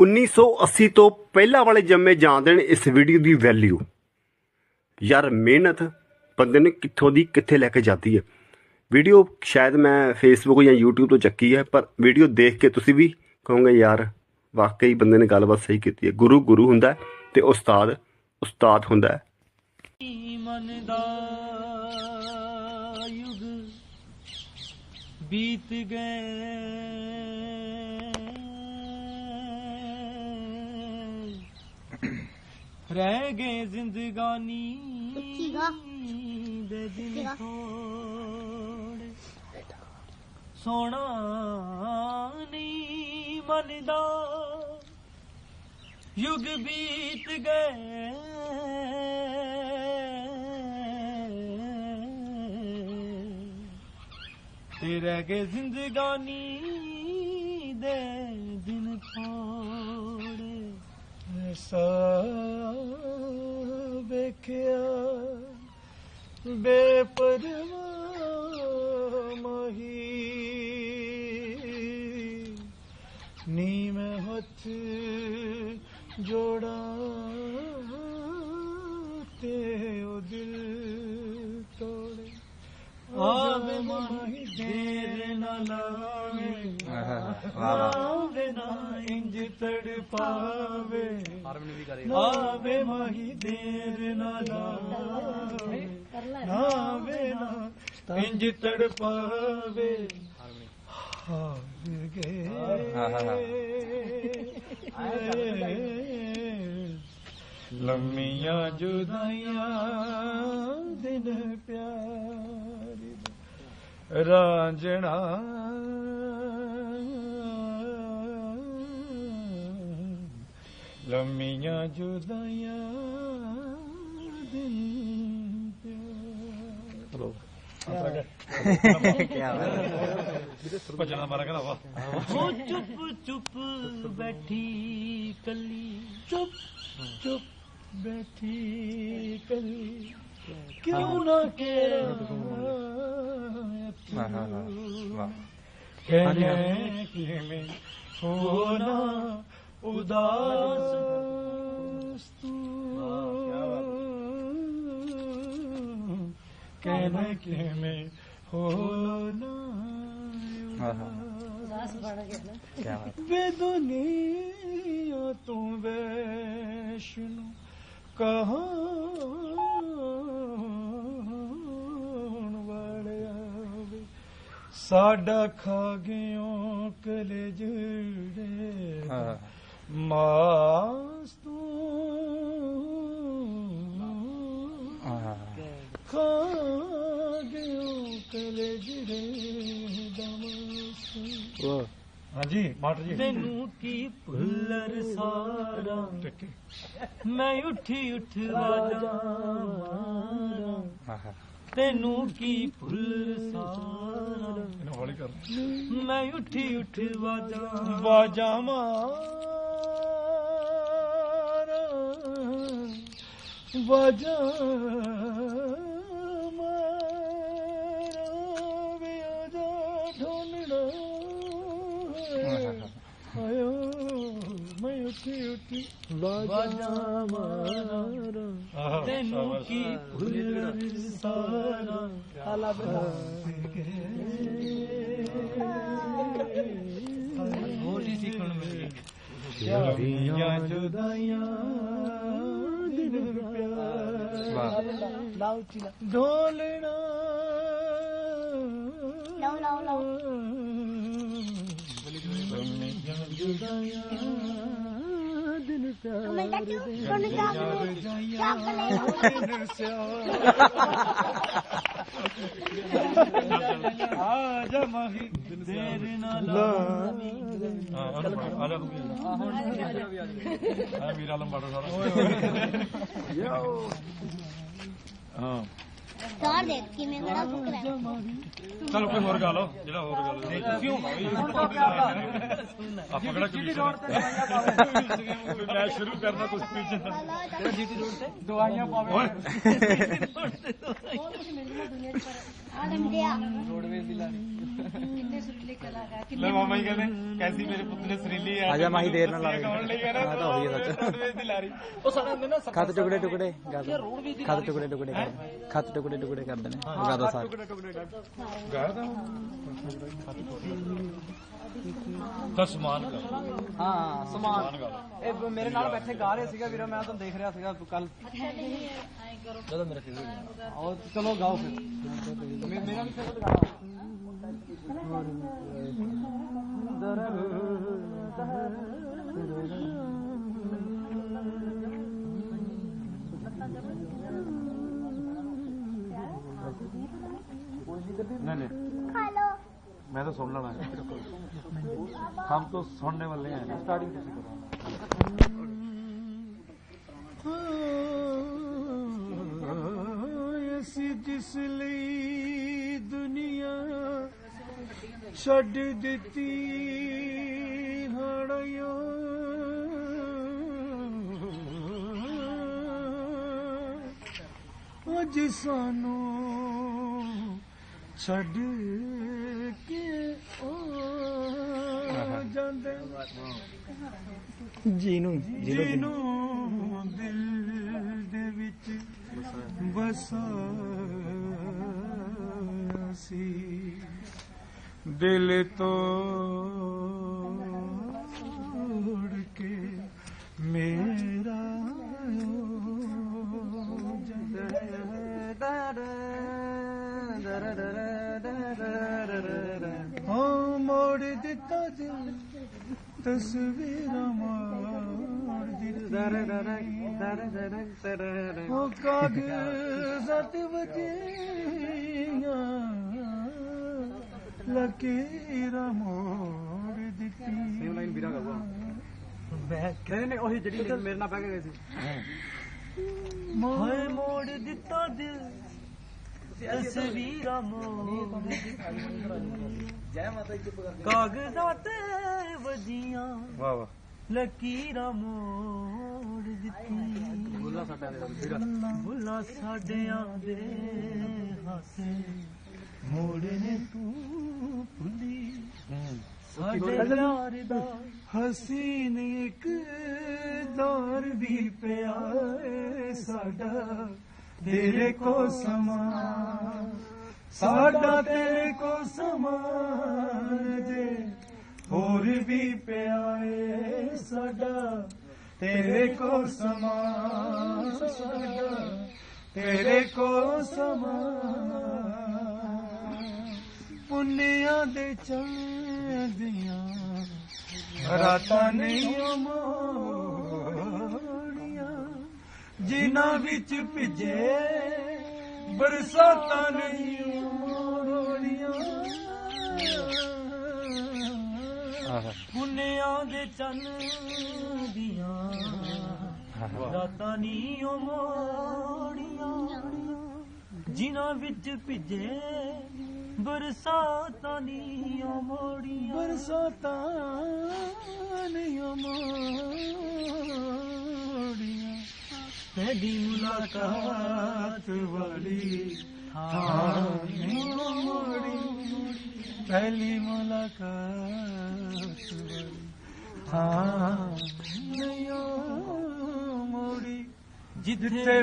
1980 ਤੋਂ ਪਹਿਲਾਂ ਵਾਲੇ ਜੰਮੇ ਜਾਣਦੇ ਨੇ ਇਸ ਵੀਡੀਓ ਦੀ ਵੈਲਿਊ ਯਾਰ ਮਿਹਨਤ, ਬੰਦੇ ਨੇ ਕਿੱਥੋਂ ਦੀ ਕਿੱਥੇ ਲੈ ਕੇ ਜਾਂਦੀ ਹੈ। ਵੀਡੀਓ ਸ਼ਾਇਦ ਮੈਂ ਫੇਸਬੁੱਕ ਜਾਂ YouTube ਤੋਂ ਚੱਕੀ ਹੈ, ਪਰ ਵੀਡੀਓ ਦੇਖ ਕੇ ਤੁਸੀਂ ਵੀ ਕਹੋਗੇ, ਯਾਰ, ਵਾਕਈ ਬੰਦੇ ਨੇ ਗੱਲਬਾਤ ਸਹੀ ਕੀਤੀ ਹੈ। ਗੁਰੂ ਗੁਰੂ ਹੁੰਦਾ ਹੈ ਤੇ ਉਸਤਾਦ ਉਸਤਾਦ ਹੁੰਦਾ ਹੈ। ਮਨ ਦਾ ਯੁਗ ਬੀਤ ਗਏ। ਰਹਿ ਗਏ ਜ਼ਿੰਦਗਾਨੀ। ਦੇ ਦਿਨ। ਥੋੜੇ ਸੋਣਾ ਨਹੀਂ ਮਨ ਦਾ ਯੁਗ ਬੀਤ ਗਏ ਤੇ ਰਹਿ ਗਏ ਜ਼ਿੰਦਗਾਨੀ ਦੇ ਦਿਨ ਥੋੜੇ ਐਸਾ ਵੇਖਿਆ ਬੇਪਰਵਾਹ ਮਹੀ। ਨੀ ਮੈਂ ਹੱਥ ਜੋੜਾਂ ਤੇ ਉਹ ਦਿਲ ਤੋੜੇ। ਆਵੇ ਮਾਹੀ ਦੇਰ ਨਾ ਲਾਵੇ। ਆਵੇ ਨਾ ਇੰਜ ਤੜਪਾਵੇ ਆਵੇ ਮਾਹੀ ਦੇਰ ਨਾ ਲਾਵੇ। ਆਵੇ ਨਾ ਇੰਜ ਤੜਪਾਵੇ ਹਾਰ ਗਏ। ਲੰਮੀਆਂ ਜੁਦਾਈਆਂ ਦਿਨ ਪਿਆਰੀ। ਦੇ ਰਾਂਝਣਾ ਲੰਮੀਆਂ ਜੁਦਾਈਆਂ ਦਿਨ ਪਿਆਰੀ ਭਜਨਾ ਮਾਰਾ ਕਰਾ ਵਾ ਉਹ ਚੁੱਪ ਚੁੱਪ ਬੈਠੀ ਕੱਲੀ ਚੁੱਪ ਚੁੱਪ ਬੈਠੀ ਕੱਲੀ ਕਿਉਂ ਨਾ ਕਿਹਾ ਕਹਿਨੇ ਕਿਵੇਂ ਹੋਣਾ ਉਦਾਸ ਤੂੰ ਕਹਿਨੇ ਕਿਵੇਂ ਹੋਣਾ ਵੇ ਦੁਨੀਆ ਤੂੰ ਵੈਸ਼ਨੂੰ ਕਹਾਣ ਵਾਲਿਆ ਵੇ ਸਾਡਾ ਖਾ ਗਿਓ ਕਲੇ ਜੜੇ ਮਾਸ ਤੂੰ ਖਾ ਗਿਓ ਕਲੇ ਜੜੇ ਦਮਸ ਹਾਂਜੀ ਮਾਟਰ ਜੀ। ਤੈਨੂੰ ਕੀ ਭੁੱਲਰ ਸਾਰਾ। ਮੈਂ ਉੱਠੀ ਉੱਠ ਵਾਜਾਂ ਤੈਨੂੰ ਕੀ ਭੁੱਲ ਸਾਰਾ। ਇਹਨੂੰ ਹੌਲੀ ਕਰ। ਮੈਂ ਉੱਠੀ ਉੱਠ ਵਾਜਾਂ ਮਾਰਾਂ ਤੈਨੂੰ ਕੀ ਭੁੱਲ ਸਾਰਾ ਆਲਾ ਹੋਲੀ ਸਿੱਖਣ ਮਿਲੀ ਯਾਰੀਆਂ ਜੁਦਾਈਆਂ ढोल द ਲੈ ਆ ਜਾ ਮਾਹੀ ਦੇਰ ਨਾ ਲਾ ਹਾਂ ਆ ਜਾ ਆ ਮੇਰਾ ਲੰਬਾੜਾ ਸਾਰਾ ਹਾਂ। ਕਿਵੇਂ ਚਲੋ ਕੋਈ ਹੋਰ ਗਾ ਲਓ ਜਿਹੜਾ ਹੋਰ ਗਾ ਲਓ ਤੁਸੀਂ ਹੋ ਆਪਾਂ ਕਿਹੜਾ ਕਮਿਸ਼ਨ ਮੈਂ ਸ਼ੁਰੂ ਕਰਨਾ ਤੁਸੀਂ ਪਿੱਛੇ ਜੀਟੀ ਰੋਡ ਤੇ? ਦਵਾਈਆਂ ਪਾਵੇ। ਓਏ ਆ ਲੰਡਿਆ ਲੈ ਮਾਮਾ ਹੀ ਕਹਿੰਦੇ ਕੈਸੀ ਮੇਰੇ ਪੁੱਤ ਨੇ ਸਰੀਲੀ ਆ। ਆਜਾ ਮਾਹੀ ਦੇਰ ਨਾਲ ਲਾ ਗਾਉਣ ਲਈ ਕਹਿੰਦਾ? ਹਾਂ ਤਾਂ ਹੋਈ ਹੈ ਸੱਚ। ਰੋਡਵੇਜ਼ ਦੀ ਲਾਰੀ। ਉਹ ਸਾਡਾ ਅੰਦਰ ਨਾ ਖੱਤ ਟੁਕੜੇ ਟੁਕੜੇ ਖੱਤ ਟੁਕੜੇ ਟੁਕੜੇ ਖੱਤ ਟੁਕੜੇ ਟੁਕੜੇ ਕਰ ਦੇਣੇ ਲਗਾ ਦੋ ਸਾਰੇ ਗਾਇਆ ਤਾਂ ਤਾਂ ਸਮਾਨ ਕਰ। ਹਾਂ ਸਮਾਨ। ਇਹ ਮੇਰੇ ਨਾਲ ਬੈਠੇ ਗਾ ਰਹੇ ਸੀਗਾ ਵੀਰਾ ਮੈਂ ਤੁਹਾਨੂੰ ਦੇਖ ਰਿਹਾ ਸੀਗਾ ਕੱਲ ਜਦੋਂ ਮੇਰੇ ਫੇਵਰਟ ਆਓ ਚਲੋ ਗਾਓ ਫਿਰ। ਮੇ- ਮੇਰਾ ਵੀ ਫੇਵਰਟ ਗਾਣਾ नहीं मैं तो सुन लेना है हम तो सुनने वाले हैं स्टार्टिंग कैसे करो ਅਸੀਂ ਜਿਸ ਲਈ ਦੁਨੀਆ ਛੱਡ ਦਿੱਤੀ ਹੜਿਓ ਅੱਜ ਸਾਨੂੰ ਛੱਡ ਕੇ ਉਹ ਜਾਂਦੇ ਜੀ ਨੂੰ ਜਿਹਨੂੰ ਦਿਲ ਦੇ ਵਿੱਚ ਵਸਾਇਆ ਸੀ। ਦਿਲ ਤੋਂ ਦਿੱਤਾ ਦਿਲ। ਤਸਵੀਰਾਂ ਮੋੜ ਦਿੱਤੀ। ਉਹ ਕਾਗਜ਼ਾਤ ਵਜੀਆਂ ਲਕੀਰਾਂ ਮੋੜ ਦਿੱਤੀ। ਸੇਮ ਲਾਈਨ ਵੀਰਾ ਗਾਵਾ ਨਹੀਂ ਨਹੀਂ ਉਹੀ ਜਿਹੜੀ ਮੇਰੇ ਨਾਲ ਬਹਿ ਕੇ ਗਏ ਸੀ। ਹਾਏ ਮੋੜ ਦਿੱਤਾ ਦਿਲ। ਤਸਵੀਰਾਂ ਮੋੜ ਜੈ ਮਾਤਾ ਜੀ ਚੁੱਪ ਕਰ ਕਾਗਜ਼ਾਂ ਤੇ ਵਜੀਆਂ ਵਾਹ ਵਾਹ। ਲਕੀਰਾਂ ਮੋੜ ਦਿੱਤੀ। ਬੋਲਾ ਸਾਡਾ ਵੀਰਾ ਬੁੱਲਾ ਸਾਡਿਆਂ ਦੇ ਹਾਸੇ। ਮੋੜਨੇ ਤੂੰ ਭੁੱਲੀ। ਸਾਡੇ ਪਿਆਰ ਦਾ ਹਸੀਨ ਇੱਕ ਦੌਰ ਵੀ ਪਿਆ ਸਾਡਾ। ਤੇਰੇ ਕੋ ਸਮਾਂ ਸਾਡਾ ਤੇਰੇ ਕੋ ਸਮਾਨ ਜੇ ਹੋਰ ਵੀ ਪਿਆਏ ਸਾਡਾ। ਤੇਰੇ ਕੋ ਸਮਾਂ ਸਾਡਾ ਤੇਰੇ ਕੋ ਸਮਾਂ ਪੁੰਨਿਆਂ ਦੇ ਚੰਦੀਆਂ, ਰਾਤਾਂ ਨਹੀਂ ਮੋੜੀਆਂ ਜਿਨ੍ਹਾਂ ਵਿੱਚ ਭਿੱਜੇ ਬਰਸਾਤਾਂ ਨਹੀਂ ਮੋੜੀਆਂ ਪੁੰਨਿਆਂ ਦੇ ਚੰਨ ਦੀਆਂ। ਰਾਤਾਂ ਨੀ ਓ ਮੋੜੀਆਂ। ਜਿਨ੍ਹਾਂ ਵਿੱਚ ਭਿੱਜੇ ਬਰਸਾਤਾਂ ਨੀ ਓ ਮੋੜੀਆਂ। ਬਰਸਾਤਾਂ ਨੀ ਓ ਮੋੜੀਆਂ। ਪਹਿਲੀ ਮੁਲਾਕਾਤ ਵਾਲੀ ਥਾਂ ਨੀ ਓ ਮੋੜੀ ਪਹਿਲੀ ਮੁਲਾਕਾਤ ਵਾਲੀ ਥਾਂ ਨੀ ਓ ਮੋੜੀ ਜਿੱਥੇ